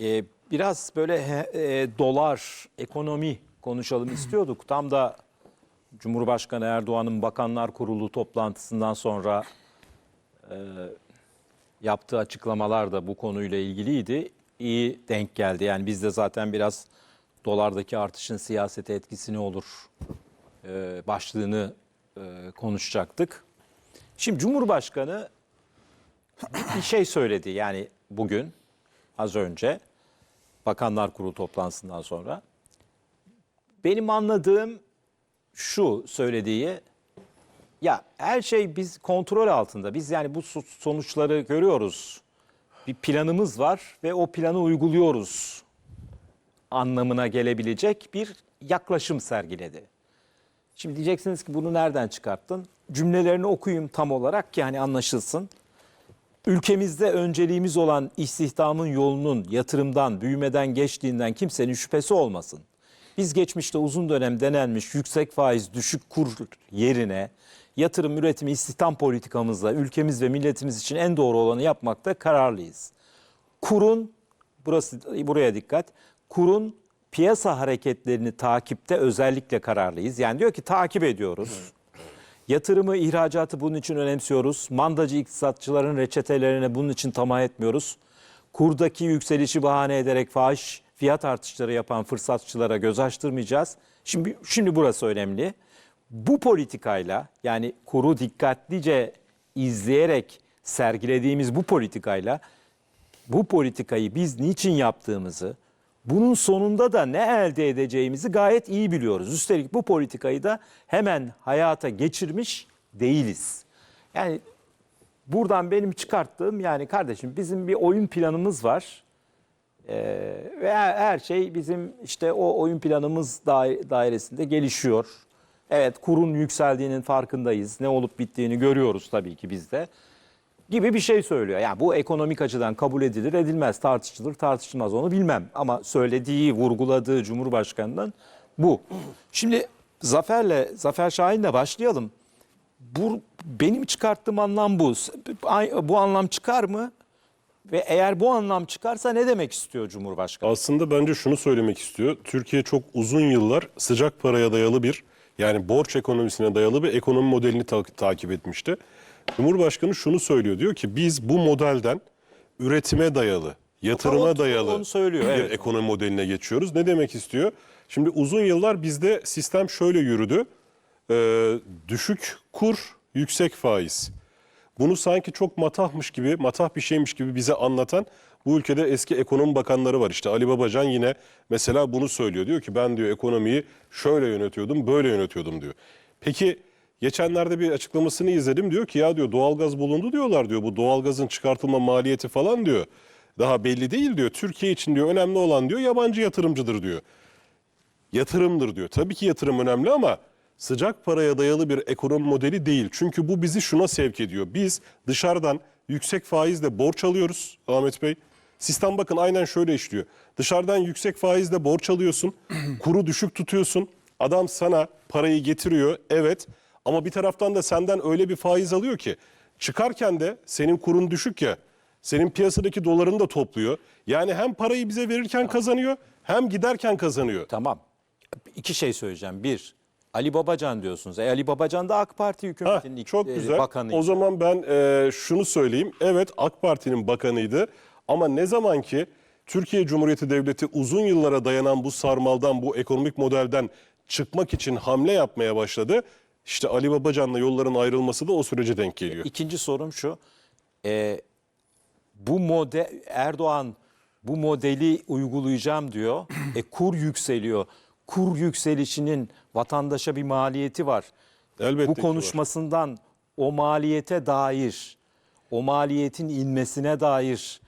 Ee, biraz böyle he- e, dolar, ekonomi konuşalım istiyorduk. Tam da Cumhurbaşkanı Erdoğan'ın Bakanlar Kurulu toplantısından sonra e, yaptığı açıklamalar da bu konuyla ilgiliydi. İyi denk geldi. Yani biz de zaten biraz dolardaki artışın siyasete etkisi ne olur e, başlığını e, konuşacaktık. Şimdi Cumhurbaşkanı bir şey söyledi yani bugün az önce Bakanlar Kurulu toplantısından sonra. Benim anladığım şu söylediği ya her şey biz kontrol altında. Biz yani bu so- sonuçları görüyoruz. Bir planımız var ve o planı uyguluyoruz anlamına gelebilecek bir yaklaşım sergiledi. Şimdi diyeceksiniz ki bunu nereden çıkarttın? Cümlelerini okuyayım tam olarak ki hani anlaşılsın. Ülkemizde önceliğimiz olan istihdamın yolunun yatırımdan, büyümeden geçtiğinden kimsenin şüphesi olmasın. Biz geçmişte uzun dönem denenmiş yüksek faiz, düşük kur yerine yatırım, üretimi, istihdam politikamızla ülkemiz ve milletimiz için en doğru olanı yapmakta kararlıyız. Kurun, burası buraya dikkat, kurun piyasa hareketlerini takipte özellikle kararlıyız. Yani diyor ki takip ediyoruz. Yatırımı, ihracatı bunun için önemsiyoruz. Mandacı iktisatçıların reçetelerine bunun için tamah etmiyoruz. Kurdaki yükselişi bahane ederek fahiş fiyat artışları yapan fırsatçılara göz açtırmayacağız. Şimdi şimdi burası önemli. Bu politikayla yani kuru dikkatlice izleyerek sergilediğimiz bu politikayla bu politikayı biz niçin yaptığımızı, bunun sonunda da ne elde edeceğimizi gayet iyi biliyoruz. Üstelik bu politikayı da hemen hayata geçirmiş değiliz. Yani buradan benim çıkarttığım yani kardeşim bizim bir oyun planımız var. Ee, ve her, şey bizim işte o oyun planımız dai- dairesinde gelişiyor. Evet kurun yükseldiğinin farkındayız. Ne olup bittiğini görüyoruz tabii ki biz de gibi bir şey söylüyor. Yani bu ekonomik açıdan kabul edilir, edilmez, tartışılır, tartışılmaz onu bilmem. Ama söylediği, vurguladığı Cumhurbaşkanı'nın bu. Şimdi Zafer'le, Zafer Şahin'le başlayalım. Bu, benim çıkarttığım anlam bu. Bu anlam çıkar mı? Ve eğer bu anlam çıkarsa ne demek istiyor Cumhurbaşkanı? Aslında bence şunu söylemek istiyor. Türkiye çok uzun yıllar sıcak paraya dayalı bir yani borç ekonomisine dayalı bir ekonomi modelini ta- takip etmişti. Cumhurbaşkanı şunu söylüyor. Diyor ki biz bu modelden üretime dayalı, yatırıma o- dayalı onu söylüyor, bir evet. ekonomi modeline geçiyoruz. Ne demek istiyor? Şimdi uzun yıllar bizde sistem şöyle yürüdü. Ee, düşük kur, yüksek faiz. Bunu sanki çok matahmış gibi, matah bir şeymiş gibi bize anlatan bu ülkede eski ekonomi bakanları var. İşte Ali Babacan yine mesela bunu söylüyor. Diyor ki ben diyor ekonomiyi şöyle yönetiyordum, böyle yönetiyordum diyor. Peki geçenlerde bir açıklamasını izledim. Diyor ki ya diyor doğalgaz bulundu diyorlar diyor. Bu doğalgazın çıkartılma maliyeti falan diyor. Daha belli değil diyor. Türkiye için diyor önemli olan diyor yabancı yatırımcıdır diyor yatırımdır diyor. Tabii ki yatırım önemli ama sıcak paraya dayalı bir ekonomi modeli değil. Çünkü bu bizi şuna sevk ediyor. Biz dışarıdan yüksek faizle borç alıyoruz Ahmet Bey. Sistem bakın aynen şöyle işliyor. Dışarıdan yüksek faizle borç alıyorsun. kuru düşük tutuyorsun. Adam sana parayı getiriyor. Evet. Ama bir taraftan da senden öyle bir faiz alıyor ki çıkarken de senin kurun düşük ya. Senin piyasadaki dolarını da topluyor. Yani hem parayı bize verirken kazanıyor hem giderken kazanıyor. Tamam. İki şey söyleyeceğim. Bir, Ali Babacan diyorsunuz. E, Ali Babacan da AK Parti hükümetinin ilk- çok e, güzel. bakanı. O zaman ben e, şunu söyleyeyim. Evet AK Parti'nin bakanıydı ama ne zaman ki Türkiye Cumhuriyeti Devleti uzun yıllara dayanan bu sarmaldan, bu ekonomik modelden çıkmak için hamle yapmaya başladı. İşte Ali Babacan'la yolların ayrılması da o sürece denk geliyor. İkinci sorum şu. E, bu model Erdoğan bu modeli uygulayacağım diyor. E, kur yükseliyor. Kur yükselişinin vatandaşa bir maliyeti var. Elbette bu ki var. konuşmasından o maliyete dair, o maliyetin inmesine dair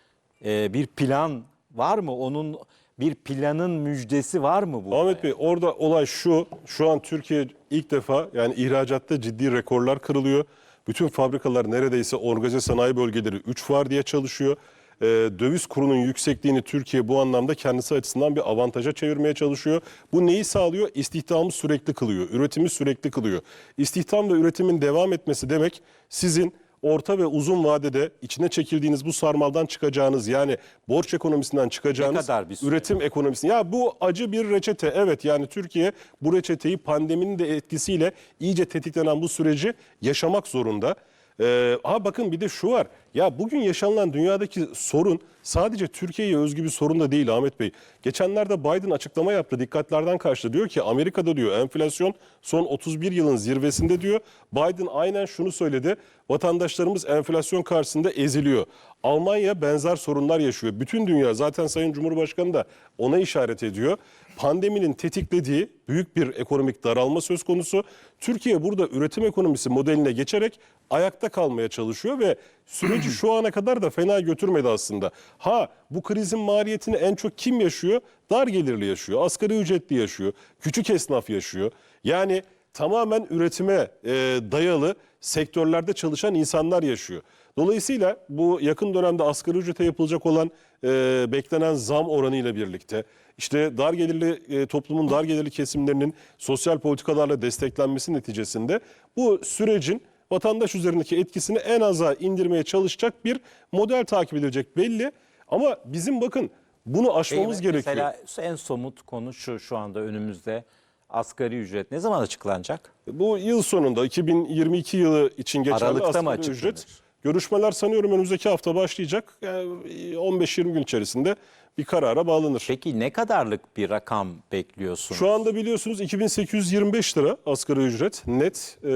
e, bir plan var mı? Onun bir planın müjdesi var mı bu? Ahmet Bey orada olay şu. Şu an Türkiye ilk defa yani ihracatta ciddi rekorlar kırılıyor. Bütün fabrikalar neredeyse organize sanayi bölgeleri 3 var diye çalışıyor. Ee, döviz kurunun yüksekliğini Türkiye bu anlamda kendisi açısından bir avantaja çevirmeye çalışıyor. Bu neyi sağlıyor? İstihdamı sürekli kılıyor, üretimi sürekli kılıyor. İstihdam ve üretimin devam etmesi demek sizin orta ve uzun vadede içine çekildiğiniz bu sarmaldan çıkacağınız yani borç ekonomisinden çıkacağınız kadar bir süre? üretim ekonomisi. Ya bu acı bir reçete. Evet yani Türkiye bu reçeteyi pandeminin de etkisiyle iyice tetiklenen bu süreci yaşamak zorunda. Ee, ha bakın bir de şu var. Ya bugün yaşanılan dünyadaki sorun sadece Türkiye'ye özgü bir sorun da değil Ahmet Bey. Geçenlerde Biden açıklama yaptı. Dikkatlerden kaçtı. Diyor ki Amerika'da diyor enflasyon son 31 yılın zirvesinde diyor. Biden aynen şunu söyledi. Vatandaşlarımız enflasyon karşısında eziliyor. Almanya benzer sorunlar yaşıyor. Bütün dünya zaten Sayın Cumhurbaşkanı da ona işaret ediyor. Pandeminin tetiklediği büyük bir ekonomik daralma söz konusu. Türkiye burada üretim ekonomisi modeline geçerek ayakta kalmaya çalışıyor ve süreci şu ana kadar da fena götürmedi aslında. Ha bu krizin maliyetini en çok kim yaşıyor? Dar gelirli yaşıyor, asgari ücretli yaşıyor, küçük esnaf yaşıyor. Yani tamamen üretime e, dayalı sektörlerde çalışan insanlar yaşıyor. Dolayısıyla bu yakın dönemde asgari ücrete yapılacak olan e, beklenen zam oranıyla birlikte işte dar gelirli e, toplumun dar gelirli kesimlerinin sosyal politikalarla desteklenmesi neticesinde bu sürecin vatandaş üzerindeki etkisini en aza indirmeye çalışacak bir model takip edilecek belli. Ama bizim bakın bunu aşmamız gerekiyor. Mesela en somut konu şu şu anda önümüzde asgari ücret ne zaman açıklanacak? Bu yıl sonunda 2022 yılı için geçerli Aralıkta mı asgari açıklanır? ücret. Görüşmeler sanıyorum önümüzdeki hafta başlayacak. Yani 15-20 gün içerisinde bir karara bağlanır. Peki ne kadarlık bir rakam bekliyorsun? Şu anda biliyorsunuz 2825 lira asgari ücret net. Ee,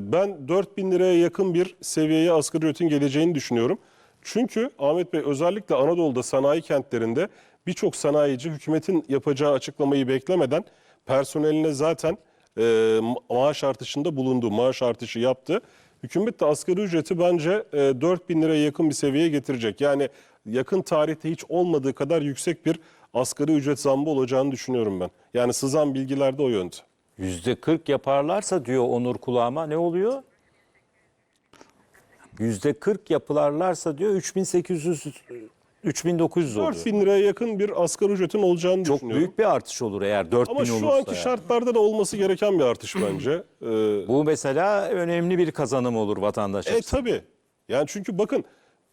ben 4000 liraya yakın bir seviyeye asgari ücretin geleceğini düşünüyorum. Çünkü Ahmet Bey özellikle Anadolu'da sanayi kentlerinde birçok sanayici hükümetin yapacağı açıklamayı beklemeden personeline zaten e, ma- maaş artışında bulundu, maaş artışı yaptı. Hükümet de asgari ücreti bence e, 4000 liraya yakın bir seviyeye getirecek. Yani yakın tarihte hiç olmadığı kadar yüksek bir asgari ücret zammı olacağını düşünüyorum ben. Yani sızan bilgiler de o yönde. Yüzde 40 yaparlarsa diyor Onur kulağıma ne oluyor? Yüzde 40 yapılarlarsa diyor 3800 3900 oluyor. 4000 liraya yakın bir asgari ücretin olacağını Çok düşünüyorum. büyük bir artış olur eğer 4000 Ama olursa. şu anki yani. şartlarda da olması gereken bir artış bence. Ee, Bu mesela önemli bir kazanım olur vatandaş E açısından. tabii. Yani çünkü bakın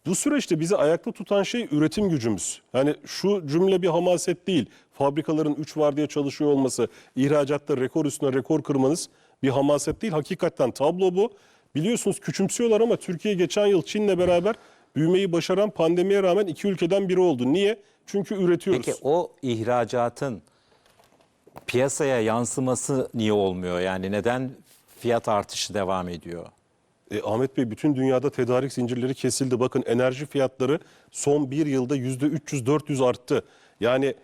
bu süreçte bizi ayakta tutan şey üretim gücümüz. Yani şu cümle bir hamaset değil. Fabrikaların 3 var diye çalışıyor olması, ihracatta rekor üstüne rekor kırmanız bir hamaset değil. Hakikaten tablo bu. Biliyorsunuz küçümsüyorlar ama Türkiye geçen yıl Çin'le beraber büyümeyi başaran pandemiye rağmen iki ülkeden biri oldu. Niye? Çünkü üretiyoruz. Peki o ihracatın piyasaya yansıması niye olmuyor? Yani neden fiyat artışı devam ediyor? E, Ahmet Bey bütün dünyada tedarik zincirleri kesildi. Bakın enerji fiyatları son bir yılda yüzde 300-400 arttı. Yani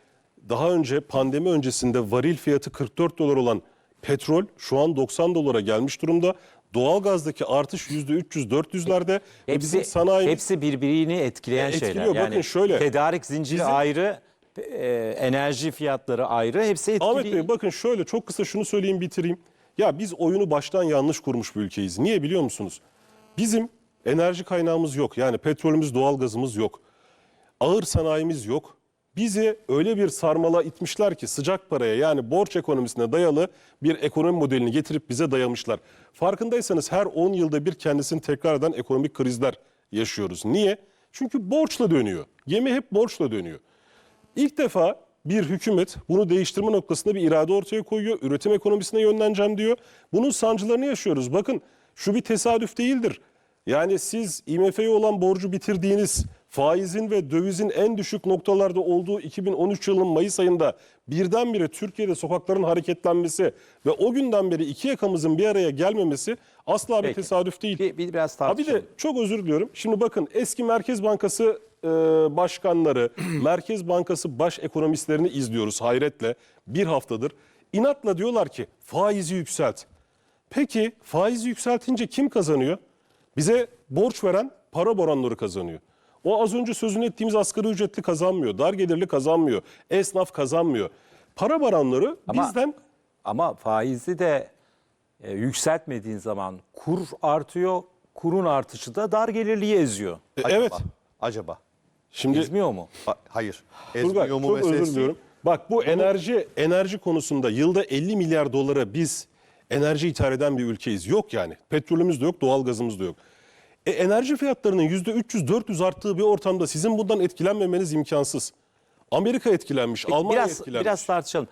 daha önce pandemi öncesinde varil fiyatı 44 dolar olan petrol şu an 90 dolara gelmiş durumda. Doğalgazdaki artış yüzde 300-400'lerde. E, Hepsi, bizim sanayimiz hepsi birbirini etkileyen E, etkiliyor. şeyler. Yani Bakın şöyle, tedarik zinciri bizim- ayrı, e, enerji fiyatları ayrı, hepsi etkili. Ahmet Bey bakın şöyle çok kısa şunu söyleyeyim bitireyim. Ya biz oyunu baştan yanlış kurmuş bir ülkeyiz. Niye biliyor musunuz? Bizim enerji kaynağımız yok. Yani petrolümüz, doğalgazımız yok. Ağır sanayimiz yok. Bizi öyle bir sarmala itmişler ki sıcak paraya yani borç ekonomisine dayalı bir ekonomi modelini getirip bize dayamışlar. Farkındaysanız her 10 yılda bir kendisini tekrar eden ekonomik krizler yaşıyoruz. Niye? Çünkü borçla dönüyor. Gemi hep borçla dönüyor. İlk defa bir hükümet bunu değiştirme noktasında bir irade ortaya koyuyor. Üretim ekonomisine yönleneceğim diyor. Bunun sancılarını yaşıyoruz. Bakın şu bir tesadüf değildir. Yani siz IMF'ye olan borcu bitirdiğiniz faizin ve dövizin en düşük noktalarda olduğu 2013 yılının Mayıs ayında birdenbire Türkiye'de sokakların hareketlenmesi ve o günden beri iki yakamızın bir araya gelmemesi asla bir Peki. tesadüf değil. Bir, bir biraz Ha bir tartışalım. de çok özür diliyorum. Şimdi bakın eski Merkez Bankası e, başkanları, Merkez Bankası baş ekonomistlerini izliyoruz hayretle bir haftadır. İnatla diyorlar ki faizi yükselt. Peki faizi yükseltince kim kazanıyor? Bize borç veren para boranları kazanıyor. O az önce sözünü ettiğimiz asgari ücretli kazanmıyor, dar gelirli kazanmıyor, esnaf kazanmıyor. Para baranları Ama- bizden Ama faizi de e, yükseltmediğin zaman kur artıyor. Kurun artışı da dar gelirliyi eziyor. E, Acaba? evet. Acaba? Şimdi Ezmiyor mu? Ha- hayır. Turgay Ezmiyor mu çok özür meselesi? diliyorum. Bak bu enerji enerji konusunda yılda 50 milyar dolara biz enerji ithal eden bir ülkeyiz. Yok yani. Petrolümüz de yok, doğalgazımız da yok. E, enerji fiyatlarının %300-400 arttığı bir ortamda sizin bundan etkilenmemeniz imkansız. Amerika etkilenmiş, Almanya biraz, etkilenmiş. biraz tartışalım.